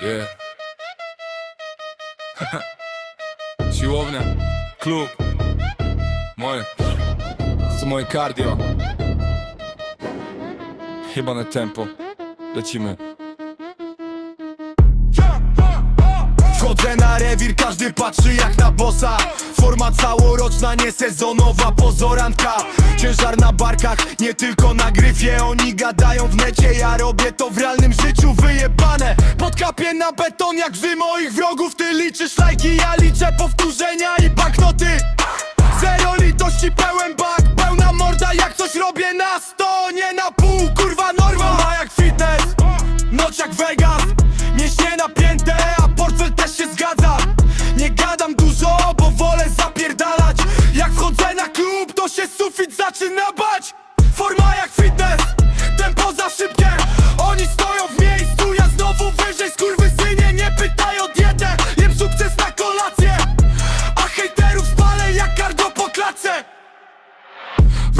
Yeah. Siłownia, klub, moje, to moje cardio. Chyba na tempo, lecimy. Wchodzę na rewir, każdy patrzy jak na bossa. Forma całoroczna, nie sezonowa pozoranka. Ciężar na barkach, nie tylko na gryfie. Oni gadają w necie, ja robię to w realnym życiu wyjebane Podkapię na beton jak wy moich wrogów. Ty liczysz lajki, ja liczę powtórzenia i banknoty. Zero litości, pełen bak, pełna morda. Jak coś robię na sto, nie na pół Kurwa norma, ma jak fitness Noc jak Vegas, mięśnie napięte A portfel też się zgadza. Nie gadam dużo, bo wolę zapierdalać. Jak wchodzę na klub, to się sufit zaczyna bać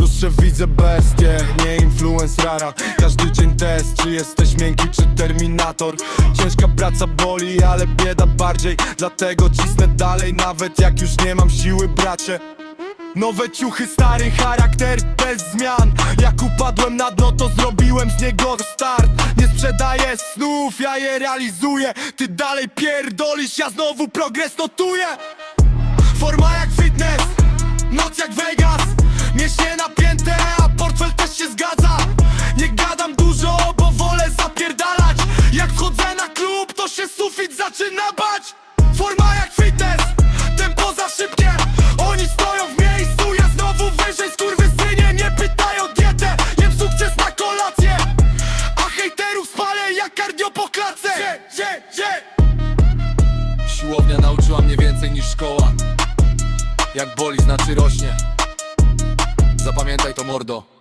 lustrze widzę bestię, nie influence rara. Każdy dzień test, czy jesteś miękki, czy terminator. Ciężka praca boli, ale bieda bardziej. Dlatego cisnę dalej, nawet jak już nie mam siły, bracie. Nowe ciuchy, stary charakter, bez zmian. Jak upadłem na dno, to zrobiłem z niego start. Nie sprzedaję snów, ja je realizuję. Ty dalej pierdolisz, ja znowu progres notuję. Forma jak fitness, noc jak Vegas sufit zaczyna bać. Forma jak fitness, tempo za szybkie. Oni stoją w miejscu, ja znowu wyżej Skurwysynie, nie pytaj o dietę. Jem sukces na kolację A hejterów spalę jak kardio po klatce? Siłownia nauczyła mnie więcej niż szkoła. Jak boli znaczy rośnie. Zapamiętaj to mordo